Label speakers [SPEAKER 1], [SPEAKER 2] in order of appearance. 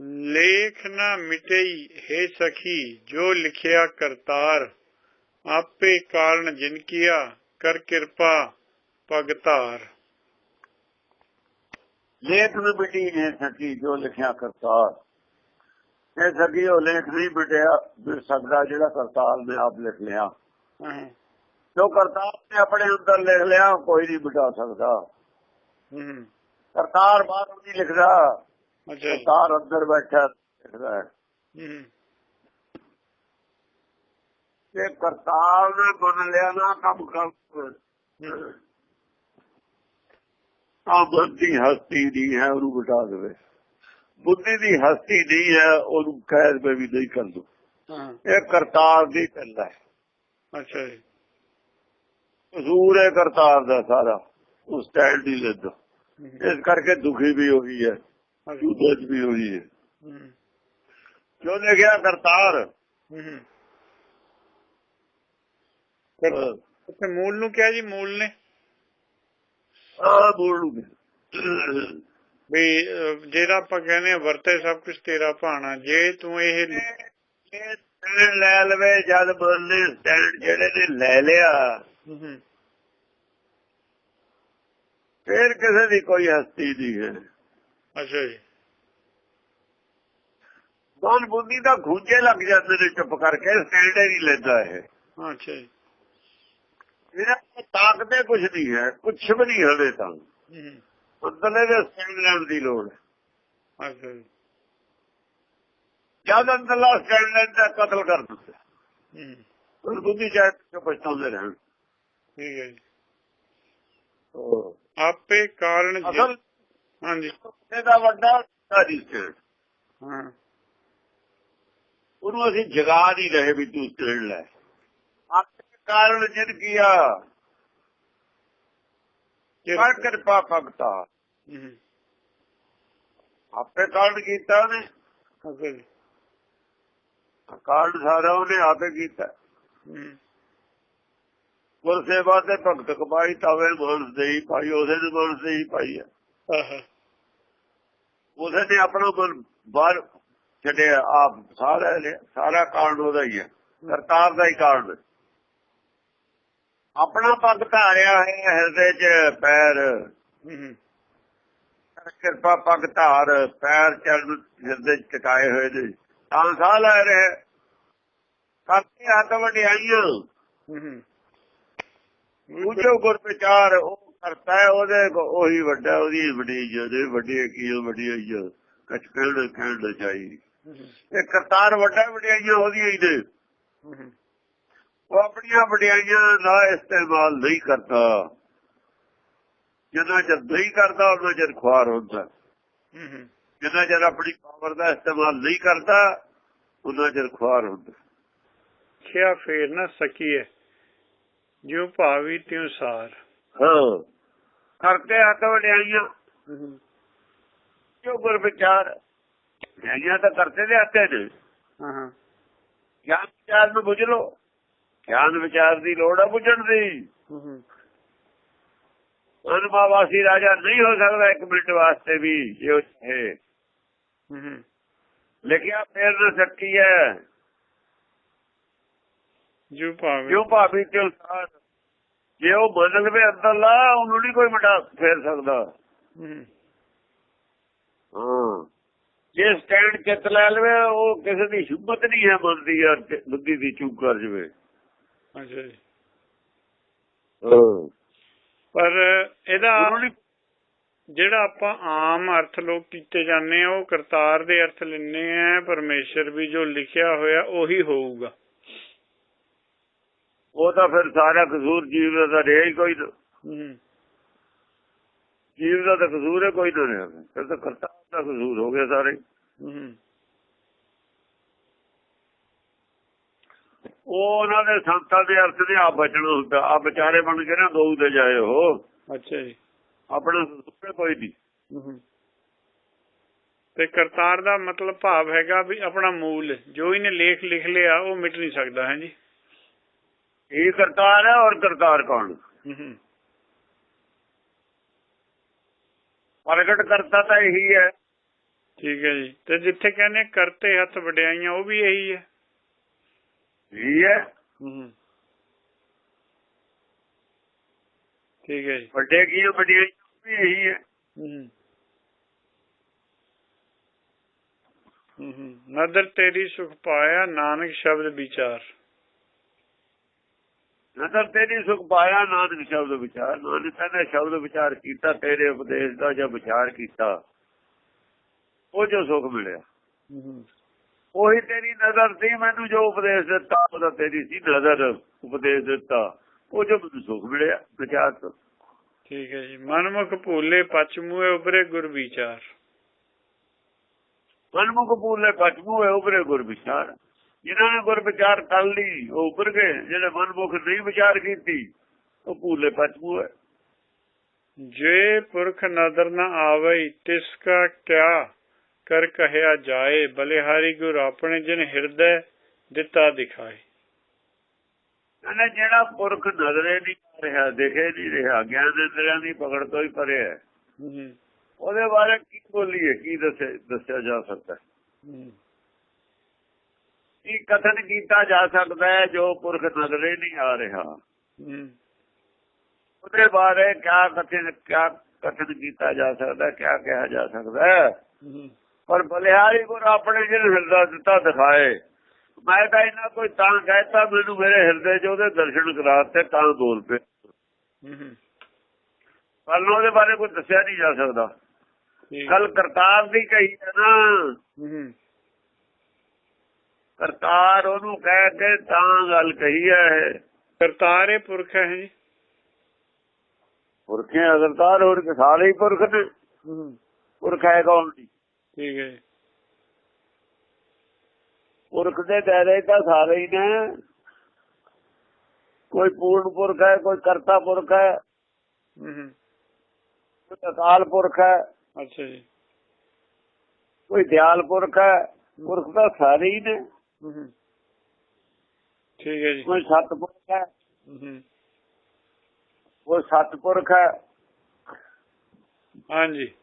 [SPEAKER 1] ਲੇਖ ਨਾ ਮਿਟਈ ਹੈ ਸਖੀ ਜੋ ਲਿਖਿਆ ਕਰਤਾਰ ਆਪੇ ਕਾਰਨ ਜਿਨ ਕੀਆ ਕਰ ਕਿਰਪਾ ਪਗ ਧਾਰ
[SPEAKER 2] ਲੇਖ ਨੂੰ ਮਿਟੀ ਨੇ ਸਕੀ ਜੋ ਲਿਖਿਆ ਕਰਤਾਰ ਇਹ ਸਕੀ ਉਹ ਲੇਖ ਨਹੀਂ ਮਿਟਿਆ ਮਿਟ ਸਕਦਾ ਜਿਹੜਾ ਕਰਤਾਰ ਨੇ ਆਪ ਲਿਖ ਲਿਆ
[SPEAKER 1] ਹਾਂ
[SPEAKER 2] ਜੋ ਕਰਤਾਰ ਨੇ ਆਪਣੇ ਅੰਦਰ ਲਿਖ ਲਿਆ ਕੋਈ ਨਹੀਂ ਮਿਟਾ ਸਕਦਾ
[SPEAKER 1] ਹੂੰ
[SPEAKER 2] ਕਰਤਾਰ ਬਾਹਰ ਨਹੀਂ ਲਿਖਦਾ ਕਰਤਾਰ ਅੰਦਰ ਬੈਠਾ ਲਿਖਦਾ ਹੈ। ਤੇ ਕਰਤਾਰ ਨੇ ਬਣ ਲਿਆ ਨਾ ਕੰਮ ਕਰ ਆ ਬੁੱਧੀ ਹਸਤੀ ਦੀ ਹੈ ਉਹਨੂੰ ਮਿਟਾ ਦੇਵੇ। ਬੁੱਧੀ ਦੀ ਹਸਤੀ ਨਹੀਂ ਹੈ ਉਹਨੂੰ ਕਹਿ ਦੇ ਵੀ ਨਹੀਂ ਕਰ ਦੋ। ਇਹ ਕਰਤਾਰ ਦੀ ਪੈਂਦਾ ਹੈ।
[SPEAKER 1] ਅੱਛਾ ਜੀ।
[SPEAKER 2] ਕਸੂਰ ਹੈ ਕਰਤਾਰ ਦਾ ਸਾਰਾ। ਉਹ ਸਟੈਂਡ ਹੀ। ਲੈਂਦਾ ਇਸ ਕਰਕੇ ਦੁਖੀ ਵੀ ਹੋਈ ਹੈ। ਜੂਦਜ ਵੀ ਹੋਈ ਹੈ।
[SPEAKER 1] ਹੂੰ।
[SPEAKER 2] ਜੋ ਲਿਖਿਆ ਕਰਤਾਰ। ਆ
[SPEAKER 1] ਉੱਥੇ ਮੂਲ ਨੂੰ ਕਿਹਾ ਜੀ ਮੂਲ ਨੇ?
[SPEAKER 2] ਬੋਲੂ
[SPEAKER 1] ਵੀ ਅਹ, ਜਿਹੜਾ ਆਪਾਂ ਕਹਿੰਦੇ ਆ ਵਰਤੇ ਸਭ ਕੁਝ ਤੇਰਾ ਭਾਣਾ। ਜੇ ਤੂੰ ਇਹ
[SPEAKER 2] ਲੈ ਲਵੇ ਜਦ ਬੋਲਨੇ ਸਟੈਂਡ ਜਿਹੜੇ ਨੇ ਲੈ ਲਿਆ। ਫਿਰ ਕਿਸੇ ਦੀ ਕੋਈ ਹਸਤੀ ਨਹੀਂ ਹੈ।
[SPEAKER 1] ਅੱਛਾ ਜੀ।
[SPEAKER 2] ਮਨ ਬੁੱਧੀ ਦਾ ਖੂੰਜੇ ਲੱਗ ਜਾਂਦੇ ਨੇ ਚੁੱਪ ਕਰਕੇ ਸਟੈਂਡ ਹੀ ਲੈਂਦਾ ਇਹ।
[SPEAKER 1] ਹਾਂ, ਅੱਛਾ ਜੀ।
[SPEAKER 2] ਇਹਨਾਂ ਕੋਲ ਤਾਕਤੇ ਕੁਝ ਨਹੀਂ ਹੈ ਕੁਝ ਵੀ ਨਹੀਂ ਹਲੇ ਤਾਂ। ਅੰਦਰਲੇ ਦੇ ਸਟੈਂਡ ਲੈਣ ਦੀ ਲੋੜ ਹੈ।
[SPEAKER 1] ਅੱਛਾ ਜੀ।
[SPEAKER 2] ਜਦ ਅੰਦਰਲਾ ਸਟੈਂਡ ਲੈਂਦਾ ਕਤਲ ਕਰ ਦਿੰਦਾ।
[SPEAKER 1] ਹੂੰ।
[SPEAKER 2] ਉਹ ਬੁੱਧੀ ਚਾਹ ਕੇ ਪਛਤਾਉਂਦੇ ਰਹਿਣ।
[SPEAKER 1] ਠੀਕ ਹੈ ਜੀ।
[SPEAKER 2] ਉਹ
[SPEAKER 1] ਆਪੇ ਕਾਰਨ ਜਿ- ਹਾਂਜੀ।
[SPEAKER 2] ਇਹਦਾ ਵੱਡਾ ਸਾਡੀ ਸਟੈਂਡ
[SPEAKER 1] ਹਾਂ।
[SPEAKER 2] ਉਹਨੂੰ ਅਸੀਂ ਜਗਾ ਨਹੀਂ ਰਹੇ ਵੀ ਤੂੰ ਸਟੈਂਡ ਲੈ। ਆਪੇ ਕਾਰਨ ਜਿਨ ਕੀਆ ਕਰ ਕਿਰਪਾ ਭਗਤਾ। ਆਪੇ ਕਾਰਨ ਕੀਤਾ ਉਹਨੇ। ਕਾਰਨ ਸਾਰਾ ਉਹਨੇ ਆਪੇ ਕੀਤਾ। ਗੁਰ ਸੇਵਾ ਤੇ ਭਗਤ ਕਮਾਈ ਤਾਵੇ ਮਾਨਸ ਦੇਈ ਭਾਈ ਉਹਦੇ ਨੇ ਮਾਨਸ ਦੇਈ ਭਾਈ ਹੈ।
[SPEAKER 1] ਆਹਾ।
[SPEAKER 2] ਉਹਦੇ ਨੇ ਆਪਣਾ ਮਨ ਬਾਹਰ ਛੱਡਿਆ ਆਪ ਸਾਰਾ ਲਿਆ- ਸਾਰਾ ਕਾਰਨ ਉਹਦਾ ਹੀ ਹੈ। ਕਰਤਾਰ ਦਾ ਹੀ ਕਾਰਨ ਆਪਣਾ ਪੱਗ ਧਾਰਿਆ ਹੈ, ਹਿਰਦੇ 'ਚ ਪੈਰ। ਕਿਰਪਾ ਪੱਗ ਧਾਰ, ਪੈਰ ਚਰਨ ਹਿਰਦੇ 'ਚ ਟਿਕਾਏ ਹੋਏ ਨੇ। ਤਾਂ ਸਾਹ ਲੈ ਰਹੇ। ਕਰਤੇ ਹੱਥ ਵਡਿਆਈਆਂ।
[SPEAKER 1] ਹੂੰ
[SPEAKER 2] ਗੁਰ ਵਿਚਾਰ, ਉਹ ਕਰਤਾ ਹੈ, ਉਹਦੇ ਉਹੀ ਵੱਡਾ, ਉਹਦੀ ਵੱਡੀ ਜਿਹਦੇ ਵੱਡੀ ਕੀ ਵੱਡੀ ਹੈ ਕਛ ਕਹਿਣ ਕਹਿਣ ਚਾਹੀ ਇਹ ਕਰਤਾਰ ਵੱਡਾ ਵਡਿਆਈਆਂ ਉਹਦੀਆਂ ਹੀ ਨੇ। ਉਹ ਆਪਣੀਆਂ ਵਡਿਆਈਆਂ ਦਾ ਇਸਤੇਮਾਲ ਨਹੀਂ ਕਰਦਾ। ਜਿੰਨਾ ਚਿਰ ਨਹੀਂ ਕਰਦਾ ਉਹਨਾਂ ਚਿਰ ਖੁਆਰ ਹੁੰਦਾ। ਜਿੰਨਾ ਚਿਰ ਆਪਣੀ ਪਾਵਰ ਦਾ ਇਸਤੇਮਾਲ ਨਹੀਂ ਕਰਦਾ ਉਹਨਾਂ ਚਿਰ ਖੁਆਰ ਹੁੰਦਾ।
[SPEAKER 1] ਖਿਆ ਫੇਰ ਨਾ ਸਕੀਏ। ਜਿਉ ਭਾਵੀ ਤਿਉ ਸਾਰ।
[SPEAKER 2] ਹਾਂ। ਕਰਕੇ ਹੱਥ ਵਡਿਆਈਆਂ। ਜੋ ਗੁਰ ਵਿਚਾਰ ਵਡਿਆਈਆਂ ਤਾਂ ਕਰਤੇ ਦੇ ਹੱਥੇ ਨੇ
[SPEAKER 1] ਹਾਂ ਹਾਂ।
[SPEAKER 2] ਗਿਆਨ ਵਿਚਾਰ ਨੂੰ ਬੁੱਝ ਲੋ ਗਿਆਨ ਵਿਚਾਰ ਦੀ ਲੋੜ ਆ ਬੁੱਝਣ ਦੀ।
[SPEAKER 1] ਹੂੰ
[SPEAKER 2] ਅਨੁਭਵਾਸੀ ਰਾਜਾ ਨਹੀਂ ਹੋ ਸਕਦਾ ਇੱਕ ਮਿੰਟ ਵਾਸਤੇ ਵੀ ਜੇ ਉਹ ਹੈ
[SPEAKER 1] ਹੂੰ।
[SPEAKER 2] ਲਿਖਿਆ ਫੇਰ ਨਾ ਸੱਕੀ ਹੈ।
[SPEAKER 1] ਜਿਉ ਭਾਵੀ।
[SPEAKER 2] ਕਿਉਂ ਭਾਬੀ ਤੇ ਉਸਾਰ ਜੇ ਉਹ ਬਦਲ ਲਵੇ ਅੰਦਰਲਾ ਉਹਨੂੰ ਨਹੀਂ ਕੋਈ ਮਟਾ ਫੇਰ ਸਕਦਾ। ਜੇ ਸਟੈਂਡ ਚਿੱਤ ਲੈ ਲਵੇ ਉਹ ਕਿਸੇ ਦੀ ਸ਼ੁਭਤ ਨਹੀਂ ਹੈ ਬੰਦੀ ਯਾਰ ਬੁੱਧੀ ਦੀ ਚੂਕ ਕਰ ਜਵੇ।
[SPEAKER 1] ਅੱਛਾ ਜੀ।
[SPEAKER 2] ਹਾਂ।
[SPEAKER 1] ਪਰ ਇਹਦਾ ਜਿਹੜਾ ਆਪਾਂ ਆਮ ਅਰਥ ਲੋਕ ਕੀਤੇ ਜਾਂਦੇ ਆ ਉਹ ਕਰਤਾਰ ਦੇ ਅਰਥ ਲੈਣੇ ਆ ਪਰਮੇਸ਼ਰ ਵੀ ਜੋ ਲਿਖਿਆ ਹੋਇਆ ਉਹੀ ਹੋਊਗਾ।
[SPEAKER 2] ਉਹ ਤਾਂ ਫਿਰ ਸਾਰਾ ਕਸੂਰ ਜੀਵ ਦਾ ਰਿਹਾ ਹੀ ਕੋਈ
[SPEAKER 1] ਹੂੰ।
[SPEAKER 2] ਜੀਵ ਦਾ ਤਾਂ ਕਸੂਰ ਹੈ ਕੋਈ ਨਾ ਰਿਹਾ ਫਿਰ ਤਾਂ ਕਰਤਾ ਦਾ ਕਸੂਰ ਹੋ ਗਿਆ ਸਾਰੇ।
[SPEAKER 1] ਹੂੰ।
[SPEAKER 2] ਉਹ ਉਹਨਾਂ ਦੇ ਸੰਤਾਂ ਦੇ ਅਰਥ ਨੇ ਆਪ ਬਚਣਾ ਹੁੰਦਾ ਆ ਵਿਚਾਰੇ ਬਣ ਕੇ ਨਾ ਗਊ ਦੇ ਜਾਏ ਉਹ।
[SPEAKER 1] ਅੱਛਾ ਜੀ।
[SPEAKER 2] ਆਪਣਾ ਕਸੂਰ ਕੋਈ ਨਹੀਂ।
[SPEAKER 1] ਹੂੰ। ਤੇ ਕਰਤਾਰ ਦਾ ਮਤਲਬ ਭਾਵ ਹੈਗਾ ਵੀ ਆਪਣਾ ਮੂਲ ਜੋ ਇਹਨੇ ਲੇਖ ਲਿਖ ਲਿਆ ਉਹ ਮਿਟ ਨਹੀਂ ਸਕਦਾ ਹੈ ਜੀ?
[SPEAKER 2] ਇਹ ਕਰਤਾਰ ਹੈ ਔਰ ਕਰਤਾਰ ਕੌਣ?
[SPEAKER 1] ਹੂੰ।
[SPEAKER 2] ਪ੍ਰਗਟ ਕਰਤਾ ਤਾਂ ਇਹੀ ਹੈ।
[SPEAKER 1] ਠੀਕ ਹੈ ਜੀ। ਤੇ ਜਿੱਥੇ ਕਹਿੰਦੇ ਕਰਤੇ ਹੱਥ ਵਡਿਆਈਆਂ ਉਹ ਵੀ ਇਹੀ ਹੈ?
[SPEAKER 2] ਇਹ ਹੈ।
[SPEAKER 1] ਹੂੰ ਠੀਕ ਹੈ ਜੀ।
[SPEAKER 2] ਵੱਡੇ ਕੀ ਹੈ, ਵੱਡੀਆਂ ਵੀ ਇਹੀ ਹੂੰ।
[SPEAKER 1] ਹੂੰ ਹੂੰ। ਨਦਰ ਤੇਰੀ ਸੁਖ ਪਾਇਆ ਨਾਨਕ ਸ਼ਬਦ ਵਿਚਾਰ।
[SPEAKER 2] ਨਦਰ ਤੇਰੀ ਸੁਖ ਪਾਇਆ ਨਾਨਕ ਸ਼ਬਦ ਵਿਚਾਰ। ਨਾਨਕ ਕਹਿੰਦਾ ਸ਼ਬਦ ਵਿਚਾਰ ਕੀਤਾ ਤੇਰੇ ਉਪਦੇਸ਼ ਦਾ ਜਾਂ ਵਿਚਾਰ ਕੀਤਾ ਉਹ ਜੋ ਸੁਖ ਮਿਲਿਆ। ਉਹੀ ਤੇਰੀ ਨਜ਼ਰ ਸੀ ਮੈਨੂੰ ਜੋ ਉਪਦੇਸ਼ ਦਿੱਤਾ ਉਹਦਾ ਤੇਰੀ ਸੀ ਨਜ਼ਰ ਉਪਦੇਸ਼ ਦਿੱਤਾ। ਉਹ ਜੋ ਮੈਨੂੰ ਸੁਖ ਮਿਲਿਆ ਵਿਚਾਰ ਤੋਂ।
[SPEAKER 1] ਠੀਕ ਹੈ ਜੀ। ਮਨਮੁਖ ਭੂਲੇ ਪਛ ਮੂਏ ਉਪਰੇ ਗੁਰ ਵਿਚਾਰ।
[SPEAKER 2] ਮਨਮੁਖ ਭੂਲੇ ਪਛਮੂ ਹੈ ਉਪਰੇ ਗੁਰ ਵਿਚਾਰ। ਜਿਨ੍ਹਾਂ ਨੇ ਗੁਰ ਵਿਚਾਰ ਕਰ ਲਈ ਉਹ ਉੱਪਰ ਗਏ। ਜਿਹੜੇ ਮਨਮੁਖ ਨਹੀਂ ਵਿਚਾਰ ਕੀਤੀ ਉਹ ਭੂਲੇ ਪਛਮੂ ਹੈ
[SPEAKER 1] ਜੇ ਪੁਰਖ ਨਦਰ ਨ ਆਵਈ ਤਿਸ ਕਾ ਕਿਆ ਕਰ ਕਹਿਆ ਜਾਏ? ਬਲਿਹਾਰੀ ਗੁਰ ਆਪਣੇ ਜਿਨ ਹਿਰਦੈ ਦਿੱਤਾ ਦਿਖਾਏ।
[SPEAKER 2] ਕਹਿੰਦਾ ਜਿਹੜਾ ਪੁਰਖ ਨਜ਼ਰੇ ਨਹੀਂ ਰਿਹਾ ਦਿਖੇ ਨਹੀਂ ਰਿਹਾ ਗਿਆਨ ਦੇ ਇੰਦਰੀਆਂ ਦੀ ਪਕੜ ਤੋਂ ਹੀ ਪਰੇ ਹੈ। ਉਹਦੇ ਬਾਰੇ ਕੀ ਬੋਲੀਏ? ਕੀ ਦੱਸੇ ਦੱਸਿਆ ਜਾ ਸਕਦਾ ਹੈ? ਕੀ ਕਥਨ ਕੀਤਾ ਜਾ ਸਕਦਾ ਹੈ ਜੋ ਪੁਰਖ ਨਜ਼ਰੇ ਨਹੀਂ ਆ ਰਿਹਾ?
[SPEAKER 1] ਹੂੰ।
[SPEAKER 2] ਉਹਦੇ ਬਾਰੇ ਕਿਆ ਕਥਨ ਕਿਆ ਕਥਨ ਕੀਤਾ ਜਾ ਸਕਦਾ ਕਿਆ ਕਿਹਾ ਜਾ ਸਕਦਾ ਪਰ ਬਲਿਹਾਰੀ ਗੁਰ ਆਪਣੇ ਜਿਹਨ ਹਿਰਦਾ ਦਿੱਤਾ ਦਿਖਾਏ। ਮੈਂ ਤਾਂ ਇਹਨਾਂ ਕੋਈ ਤਾਂ ਕਹਿਤਾ ਮੈਨੂੰ ਮੇਰੇ ਹਿਰਦੇ 'ਚ ਉਹਦੇ ਦਰਸ਼ਨ ਕਰਾਤੇ ਤਾਂ ਬੋਲ ਪਏ। ਪਰ ਉਹਦੇ ਬਾਰੇ ਕੋਈ ਦੱਸਿਆ ਨਹੀਂ ਜਾ ਸਕਦਾ।
[SPEAKER 1] ਠੀਕ।
[SPEAKER 2] ਗੱਲ ਕਰਤਾਰ ਦੀ ਕਹੀ ਹੈ ਨਾ। ਕਰਤਾਰ ਉਹਨੂੰ ਕਹਿ ਕੇ ਤਾਂ ਗੱਲ ਕਹੀ ਹੈ ਇਹ।
[SPEAKER 1] ਕਰਤਾਰੇ ਪੁਰਖ ਹੈ ਜੀ।
[SPEAKER 2] ਪੁਰਖੇ ਅਗਰਤਾਰ ਹੋਰ ਕੇ ਸਾਰੇ ਹੀ ਪੁਰਖ ਨੇ।
[SPEAKER 1] ਹੂੰ।
[SPEAKER 2] ਪੁਰਖ ਹੈ ਕੌਣ ਨਹੀਂ
[SPEAKER 1] ਠੀਕ ਹੈ ਜੀ।
[SPEAKER 2] ਪੁਰਖ ਦੇ ਦਾਇਰੇ ਤਾਂ ਸਾਰੇ ਹੀ ਨੇ। ਕੋਈ ਪੂਰਨ ਪੁਰਖ ਹੈ ਕੋਈ ਕਰਤਾ ਪੁਰਖ ਹੈ।
[SPEAKER 1] ਹੂੰ ਹੂੰ।
[SPEAKER 2] ਕੋਈ ਅਕਾਲ ਪੁਰਖ ਹੈ।
[SPEAKER 1] ਅੱਛਾ ਜੀ।
[SPEAKER 2] ਕੋਈ ਦਿਆਲ ਪੁਰਖ ਹੈ। ਪੁਰਖ ਤਾਂ ਸਾਰੇ ਹੀ ਨੇ।
[SPEAKER 1] ਹੂੰ ਹੂੰ। ਠੀਕ ਹੈ ਜੀ।
[SPEAKER 2] ਕੋਈ ਸਤਪੁਰਖ ਹੈ
[SPEAKER 1] ਹੂੰ? ਹੂੰ।
[SPEAKER 2] ਕੋਈ ਸਤਪੁਰਖ ਹੈ?
[SPEAKER 1] ਹਾਂਜੀ।